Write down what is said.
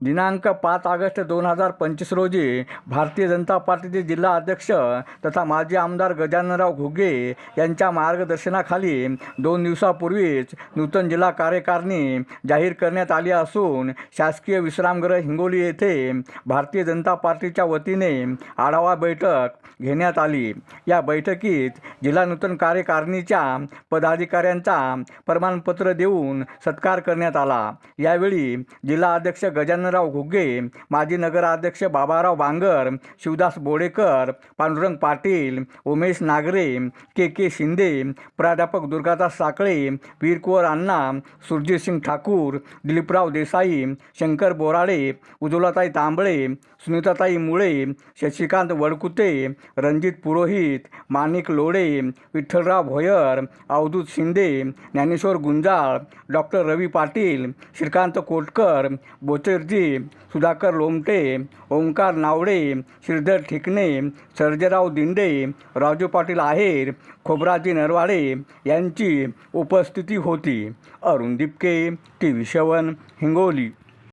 दिनांक पाच ऑगस्ट दोन हजार पंचवीस रोजी भारतीय जनता पार्टीचे जिल्हा अध्यक्ष तथा माजी आमदार गजाननराव घुगे यांच्या मार्गदर्शनाखाली दोन दिवसापूर्वीच नूतन जिल्हा कार्यकारिणी जाहीर करण्यात आली असून शासकीय विश्रामगृह हिंगोली येथे भारतीय जनता पार्टीच्या वतीने आढावा बैठक घेण्यात आली. या बैठकीत जिल्हा नूतन कार्यकारिणीच्या पदाधिकाऱ्यांचा प्रमाणपत्र देऊन सत्कार करण्यात आला. यावेळी जिल्हा अध्यक्ष गजानन गजाननराव घुगे माजी नगराध्यक्ष बाबाराव बांगर शिवदास बोडेकर पांडुरंग पाटील उमेश नागरे के के शिंदे प्राध्यापक दुर्गादास साकळे वीरकुवर अण्णा सुरजितसिंग ठाकूर दिलीपराव देसाई शंकर बोराडे उज्ज्वलाताई तांबळे सुनीताताई मुळे शशिकांत वडकुते रणजित पुरोहित माणिक लोडे विठ्ठलराव भोयर अवधूत शिंदे ज्ञानेश्वर गुंजाळ डॉक्टर रवी पाटील श्रीकांत कोटकर बोचरजी सुधाकर लोमटे ओंकार नावडे श्रीधर ठिकणे सर्जेराव दिंडे राजू पाटील आहेर खोबराजी नरवाडे यांची उपस्थिती होती. Arun Dipke T V seven Hingoli.